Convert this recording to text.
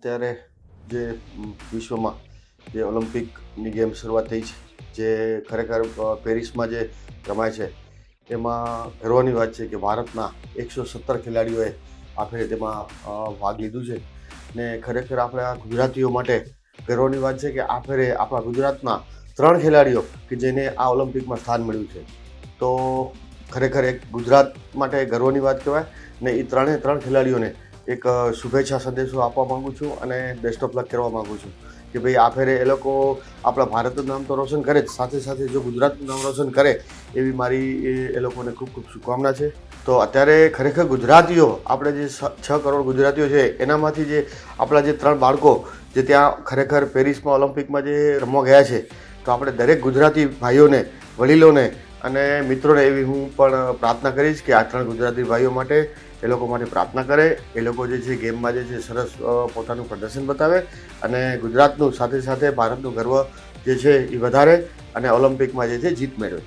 અત્યારે જે વિશ્વમાં જે ઓલિમ્પિકની ગેમ શરૂઆત થઈ છે, જે ખરેખર પેરિસમાં જે રમાય છે, એમાં ગર્વની વાત છે કે ભારતના એકસો સત્તર ખેલાડીઓએ આખરે તેમાં ભાગ લીધું છે. ને ખરેખર આપણા ગુજરાતીઓ માટે ગર્વની વાત છે કે આખરે આપણા ગુજરાતના ત્રણ ખેલાડીઓ કે જેને આ ઓલિમ્પિકમાં સ્થાન મળ્યું છે. તો ખરેખર એક ગુજરાત માટે ગર્વની વાત કહેવાય ને એ ત્રણે ત્રણ ખેલાડીઓને એક શુભેચ્છા સંદેશો આપવા માગું છું અને બેસ્ટ ઓફ લક કરવા માગું છું કે ભાઈ આ ફેરે એ લોકો આપણા ભારતનું નામ તો રોશન કરે જ, સાથે સાથે જો ગુજરાતનું નામ રોશન કરે એવી મારી એ લોકોને ખૂબ ખૂબ શુભકામના છે. તો અત્યારે ખરેખર ગુજરાતીઓ, આપણે જે છ કરોડ ગુજરાતીઓ છે, એનામાંથી જે આપણા જે ત્રણ બાળકો જે ત્યાં ખરેખર પેરિસમાં, ઓલિમ્પિકમાં જે રમવા ગયા છે, તો આપણે દરેક ગુજરાતી ભાઈઓને, વડીલોને અને મિત્રોને એવી હું પણ પ્રાર્થના કરીશ કે આ ત્રણ ગુજરાતી ભાઈઓ માટે એ લોકો માટે પ્રાર્થના કરે, એ લોકો જે છે ગેમમાં જે છે સરસ પોતાનું પ્રદર્શન બતાવે અને ગુજરાતનું સાથે સાથે ભારતનું ગર્વ જે છે એ વધારે અને ઓલિમ્પિકમાં જે છે જીત મેળવે.